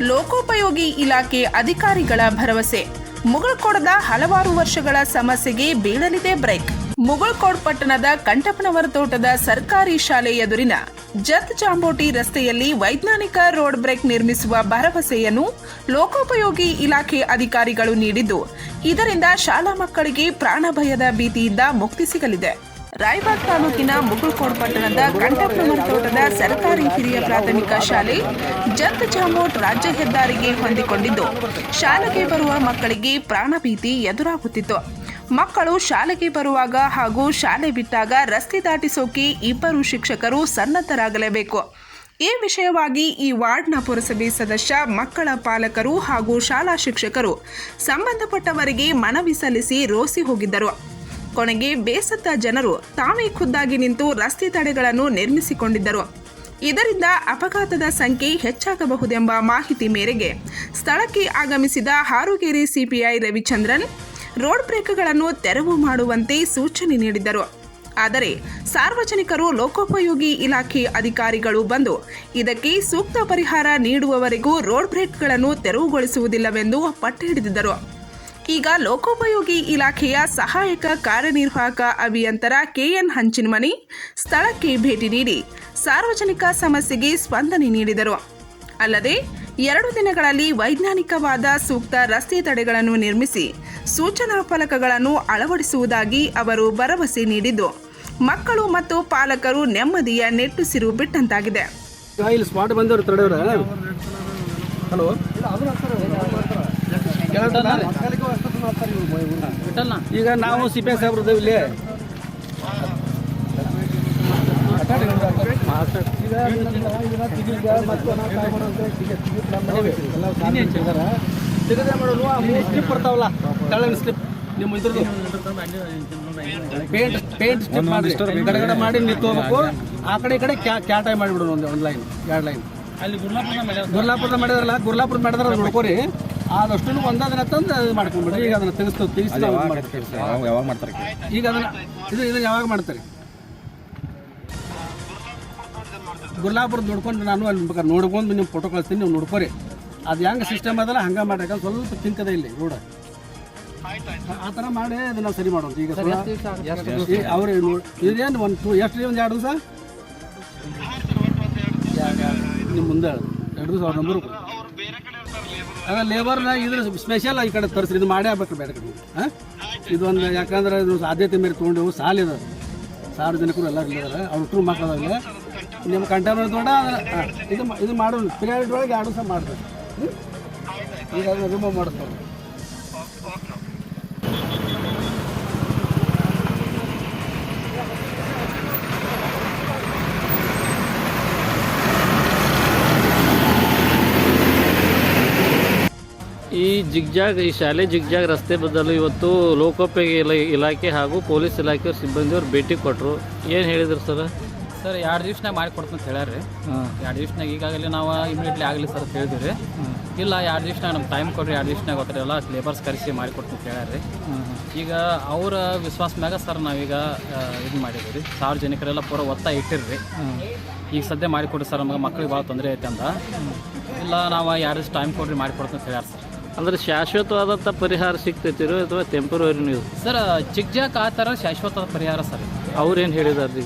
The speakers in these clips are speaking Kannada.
ಲೋಕೋಪಯೋಗಿ ಇಲಾಖೆ ಅಧಿಕಾರಿಗಳ ಭರವಸೆ. ಮುಗಳಕೋಡದ ಹಲವಾರು ವರ್ಷಗಳ ಸಮಸ್ಯೆಗೆ ಬೀಳಲಿದೆ ಬ್ರೇಕ್. ಮುಗಳಕೋಡ್ ಪಟ್ಟಣದ ಕಂಠಪ್ಪನವರ ತೋಟದ ಸರ್ಕಾರಿ ಶಾಲೆ ಎದುರಿನ ಜತ್ ಚಾಂಬೋಟಿ ರಸ್ತೆಯಲ್ಲಿ ವೈಜ್ಞಾನಿಕ ರೋಡ್ ಬ್ರೇಕ್ ನಿರ್ಮಿಸುವ ಭರವಸೆಯನ್ನು ಲೋಕೋಪಯೋಗಿ ಇಲಾಖೆ ಅಧಿಕಾರಿಗಳು ನೀಡಿದ್ದು, ಇದರಿಂದ ಶಾಲಾ ಮಕ್ಕಳಿಗೆ ಪ್ರಾಣಭಯದ ಭೀತಿಯಿಂದ ಮುಕ್ತಿ ಸಿಗಲಿದೆ. ರಾಯಬಾಗ್ ತಾಲೂಕಿನ ಮುಗುಳ್ಕೋಡ್ ಪಟ್ಟಣದ ಕಂಠಪ್ಪನವರ ತೋಟದ ಸರ್ಕಾರಿ ಹಿರಿಯ ಪ್ರಾಥಮಿಕ ಶಾಲೆ ಜತ್ ಜಾಮೋಟ್ ರಾಜ್ಯ ಹೆದ್ದಾರಿಗೆ ಹೊಂದಿಕೊಂಡಿದ್ದು, ಶಾಲೆಗೆ ಬರುವ ಮಕ್ಕಳಿಗೆ ಪ್ರಾಣಭೀತಿ ಎದುರಾಗುತ್ತಿತ್ತು. ಮಕ್ಕಳು ಶಾಲೆಗೆ ಬರುವಾಗ ಹಾಗೂ ಶಾಲೆ ಬಿಟ್ಟಾಗ ರಸ್ತೆ ದಾಟಿಸೋಕೆ ಇಬ್ಬರು ಶಿಕ್ಷಕರು ಸನ್ನದ್ಧರಾಗಲೇಬೇಕು. ಈ ವಿಷಯವಾಗಿ ಈ ವಾರ್ಡ್ನ ಪುರಸಭೆ ಸದಸ್ಯ, ಮಕ್ಕಳ ಪಾಲಕರು ಹಾಗೂ ಶಾಲಾ ಶಿಕ್ಷಕರು ಸಂಬಂಧಪಟ್ಟವರಿಗೆ ಮನವಿ ಸಲ್ಲಿಸಿ ರೋಸಿ ಹೋಗಿದ್ದರು. ಕೊನೆಗೆ ಬೇಸತ್ತ ಜನರು ತಾವೇ ಖುದ್ದಾಗಿ ನಿಂತು ರಸ್ತೆ ತಡೆಗಳನ್ನು ನಿರ್ಮಿಸಿಕೊಂಡಿದ್ದರು. ಇದರಿಂದ ಅಪಘಾತದ ಸಂಖ್ಯೆ ಹೆಚ್ಚಾಗಬಹುದೆಂಬ ಮಾಹಿತಿ ಮೇರೆಗೆ ಸ್ಥಳಕ್ಕೆ ಆಗಮಿಸಿದ ಹಾರುಗೇರಿ ಸಿಪಿಐ ರವಿಚಂದ್ರನ್ ರೋಡ್ ಬ್ರೇಕ್ಗಳನ್ನು ತೆರವು ಮಾಡುವಂತೆ ಸೂಚನೆ ನೀಡಿದ್ದರು. ಆದರೆ ಸಾರ್ವಜನಿಕರು ಲೋಕೋಪಯೋಗಿ ಇಲಾಖೆ ಅಧಿಕಾರಿಗಳು ಬಂದು ಇದಕ್ಕೆ ಸೂಕ್ತ ಪರಿಹಾರ ನೀಡುವವರೆಗೂ ರೋಡ್ ಬ್ರೇಕ್ಗಳನ್ನು ತೆರವುಗೊಳಿಸುವುದಿಲ್ಲವೆಂದು ಪಟ್ಟು ಹಿಡಿದಿದ್ದರು ಈಗ ಲೋಕೋಪಯೋಗಿ ಇಲಾಖೆಯ ಸಹಾಯಕ ಕಾರ್ಯನಿರ್ವಾಹಕ ಅಭಿಯಂತರ ಕೆಎನ್ ಹಂಚಿನಮನಿ ಸ್ಥಳಕ್ಕೆ ಭೇಟಿ ನೀಡಿ ಸಾರ್ವಜನಿಕ ಸಮಸ್ಯೆಗೆ ಸ್ಪಂದನೆ ನೀಡಿದರು. ಅಲ್ಲದೆ ಎರಡು ದಿನಗಳಲ್ಲಿ ವೈಜ್ಞಾನಿಕವಾದ ಸೂಕ್ತ ರಸ್ತೆ ತಡೆಗಳನ್ನು ನಿರ್ಮಿಸಿ ಸೂಚನಾ ಫಲಕಗಳನ್ನು ಅಳವಡಿಸುವುದಾಗಿ ಅವರು ಭರವಸೆ ನೀಡಿದ್ದು, ಮಕ್ಕಳು ಮತ್ತು ಪಾಲಕರು ನೆಮ್ಮದಿಯ ನೆಟ್ಟುಸಿರು ಬಿಟ್ಟಂತಾಗಿದೆ. ಈಗ ನಾವು ಸಿ ಪಿ ಎಸ್ ಸಾಹೇಬ್ರು ಇದ್ದೇವೆ ಇಲ್ಲಿ. ತೆಗೆದೇ ಮಾಡೋದು ಆ ಮೂರು ಸ್ಲಿಪ್ ಬರ್ತಾವಲ್ಲ? ತೆಳಗಿನ ಸ್ಲಿಪ್ ನಿಮ್ಮ ಇದ್ರದ್ದು? ಪೇಂಟ್ ಪೇಂಟ್ ಸ್ಟಿಪ್ ಮಾಡಿ. ಗಡಗಡ ಮಾಡಿ ನಿಂತ್ಕೋಬೇಕು. ಆ ಕಡೆ ಈ ಕಡೆ ಕ್ಯಾ ಕ್ಯಾಟಾಯ್ ಮಾಡಿಬಿಡೋಣ ಒಂದು ಒಂದು ಲೈನ್ ಎರಡು ಲೈನ್ ಅಲ್ಲಿ ಗುರ್ಲಾಪುರ ಗುರ್ಲಾಪುರದ ಮಾಡಿದ್ರಲ್ಲ ಗುರ್ಲಾಪುರ ಮಾಡಿದ್ರೆ ನೋಡ್ಕೋರಿ ಅದಷ್ಟು ಒಂದದನ್ನ ತಂದು ಅದು ಮಾಡ್ಕೊಂಡ್ಬಿಡ್ರಿ. ಈಗ ಅದನ್ನ ತೆಗಿಸ್ತು ತೆಗಿಸಿ ಯಾವಾಗ ಮಾಡ್ತಾರೆ? ಈಗ ಅದನ್ನ ಇದು ಇದನ್ನ ಯಾವಾಗ ಮಾಡ್ತಾರೆ? ಗುರ್ಲಾಪುರದ ನೋಡ್ಕೊಂಡು ನಾನು ಅಲ್ಲಿ ಬೇಕಾದ್ರೆ ನೋಡ್ಕೊಂಡು ನಿಮ್ಮ ಫೋಟೋ ಕಳಿಸ್ತೀನಿ ನೀವು ನೋಡ್ಕೋರಿ. ಅದು ಹೆಂಗೆ ಸಿಸ್ಟಮ್ ಅದಲ್ಲ ಹಂಗೆ ಮಾಡ್ಯಾಕ ಸ್ವಲ್ಪ ತಿಂಕದ ಇಲ್ಲಿ ರೋಡ್ ಆ ಥರ ಮಾಡಿ ಅದನ್ನ ಸರಿ ಮಾಡೋದು. ಈಗ ಅವ್ರು ಇದೇನು ಒಂದು ಟೂ ಎಷ್ಟು ಒಂದು ಎರಡು ದಿವಸ? ನಿಮ್ಮ ಮುಂದೆ ಎರಡು ದಿವಸ ಅವ್ರ ನಂಬರು ಅದ ಲೇಬರ್ನ ಇದ್ರ ಸ್ಪೆಷಲ್ ಈ ಕಡೆ ತರಿಸ್ರಿ. ಇದು ಮಾಡೇ ಆಗ್ಬೇಕು ಬೇಡ ಕಡೆ. ಹಾಂ? ಇದೊಂದು ಯಾಕಂದ್ರೆ ಇದು ಆದ್ಯತೆ ಮೇಲೆ ತೊಗೊಂಡೆವು ಸಾಲಿದ ಸಾರ್ವಜನಿಕರು ಎಲ್ಲರೂ ಇದ್ದಾರೆ. ಅವ್ರು ಟ್ರೂ ಮಕ್ಕಳಾಗಲಿ ನಿಮ್ಮ ಕಂಟೈನರ್ ದೊಡ್ಡ ಇದು ಇದು ಮಾಡೋಣ. ಪಿರಿಯಾಡಿಟಿ ಒಳಗೆ ಎರಡು ಸಹ ಮಾಡ್ತಾರೆ? ಈಗ ಅದನ್ನ ರಿಮೂವ್ ಮಾಡಿಸ್ತಾರೆ ಜಿಗ್ಜಾಗ್ ಈ ಶಾಲೆ ಜಿಗ್ಜಾಗ್ ರಸ್ತೆ ಬದಲು ಇವತ್ತು ಲೋಕೋಪಯೋಗಿ ಇಲ- ಇಲಾಖೆ ಹಾಗೂ ಪೊಲೀಸ್ ಇಲಾಖೆ ಸಿಬ್ಬಂದಿಯವ್ರು ಭೇಟಿ ಕೊಟ್ಟರು ಏನು ಹೇಳಿದ್ರು ಸರ್? ಸರ್ ಎರಡು ದಿವ್ಸನಾಗ ಮಾಡಿಕೊಡ್ತು ಅಂತ ಹೇಳ್ಯಾರ ರೀ ಎರಡು ದಿವ್ಸನಾಗ ಈಗಾಗಲೇ ನಾವು ಇಮಿಡಿಯೇಟ್ಲಿ ಆಗಲಿ ಸರ್ ಅಂತ ಹೇಳಿದ್ವಿ ರೀ ಇಲ್ಲ ಎರಡು ದಿವ್ಸನಾಗ ನಮ್ಮ ಟೈಮ್ ಕೊಡ್ರಿ ಎರಡು ದಿವ್ಸನಾಗ ಗೊತ್ತಿರಲ್ಲ ಲೇಬರ್ಸ್ ಕರೆಸಿ ಮಾಡಿ ಕೊಡ್ತೀನಿ ಅಂತ ಹೇಳ್ಯಾರ ರೀ ಈಗ ಅವರ ವಿಶ್ವಾಸ ಮ್ಯಾಗ ಸರ್ ನಾವೀಗ ಇದು ಮಾಡಿದ್ವಿ ರೀ ಸಾರ್ವಜನಿಕರೆಲ್ಲ ಪೂರ ಒತ್ತ ಇಟ್ಟಿರ್ರಿ. ಈಗ ಸದ್ಯ ಮಾಡಿಕೊಡ್ರಿ ಸರ್ ನಮಗೆ ಮಕ್ಳಿಗೆ ಭಾಳ ತೊಂದರೆ ಐತೆ ಅಂದ. ಇಲ್ಲ ನಾವು ಎರಡು ದಿವ್ಸ ಟೈಮ್ ಕೊಡ್ರಿ ಮಾಡಿ ಕೊಡ್ತೀನಿ ಅಂತ ಹೇಳ್ಯಾರ ಸರ್. ಅಂದ್ರೆ ಶಾಶ್ವತವಾದಂಥ ಪರಿಹಾರ ಸಿಗ್ತೈತಿ ಅಥವಾ ಟೆಂಪರರಿ ನೀವು? ಸರ್ ಜಿಗ್ಜಾಕ್ ಆ ಥರ ಶಾಶ್ವತ ಪರಿಹಾರ ಸರ್ ಅವ್ರೇನು ಹೇಳಿದಾರೆ ರೀ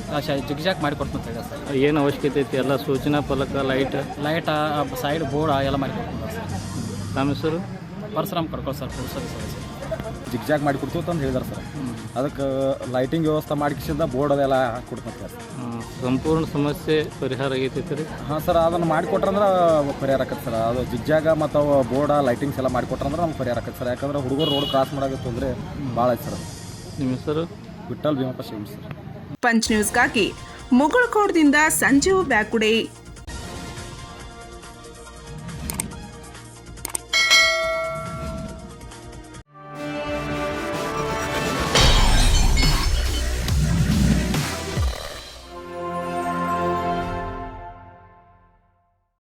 ಜಿಗ್ಜಾಕ್ ಮಾಡಿ ಕೊಡ್ತೀನಿ ಅಂತ ಹೇಳ್ಯಾರ ಸರ್. ಏನು ಅವಶ್ಯಕತೆ ಐತಿ? ಎಲ್ಲ ಸೂಚನಾ ಫಲಕ ಲೈಟ್ ಲೈಟ್ ಸೈಡ್ ಬೋರ್ಡ್ ಎಲ್ಲ ಮಾಡಿಕೊಡ್ತಾರೆ ಸರ್. ನಮ್ಮ ಹೆಸರು? Parashuram ಕರ್ಕೊಳ್ಳಿ sir sir. ಸದಸ್ಯರು ಜಿಗ್ ಮಾಡಿ ಕೊಡ್ತೀವಿ ಅಂತ ಹೇಳಿದಾರೆ ಸರ್. ಅದಕ್ಕೆ ಲೈಟಿಂಗ್ ವ್ಯವಸ್ಥೆ ಮಾಡಿಸಿದ ಬೋರ್ಡ್ ಅದೆಲ್ಲ ಕೊಡ್ತಾರೆ ಸರ್. ಸಂಪೂರ್ಣ ಸಮಸ್ಯೆ ಪರಿಹಾರ ಆಗೈತೈತಿ ರೀ ಹಾಂ ಸರ್ ಅದನ್ನು ಮಾಡಿಕೊಟ್ರಂದ್ರೆ ಪರಿಹಾರ ಆಕತ್ತೆ ಸರ್. ಅದು ಜಿಗ್ಜಾಗ ಮತ್ತು ಅವು ಬೋರ್ಡ ಲೈಟಿಂಗ್ಸ್ ಎಲ್ಲ ಮಾಡಿಕೊಟ್ರಂದ್ರೆ ನಮ್ಗೆ ಪರಿಹಾರ ಆಕತ್ತೆ ಸರ್. ಯಾಕಂದ್ರೆ ಹುಡುಗರು ರೋಡ್ ಕ್ರಾಸ್ ಮಾಡೋಕೆ ತೊಂದರೆ ಭಾಳ ಐತೆ ಸರ್. ನಿಮ್ಮ ಹೆಸರು? ವಿಠಲ್ ಭೀಮಪ್ಪ ಶಿವಮ್ ಸರ್. ಪಂಚ್ ನ್ಯೂಸ್ಗಾಗಿ ಮುಗಳಕೋಡ್ದಿಂದ ಸಂಜೀವ್ ಬ್ಯಾಕುಡೆ.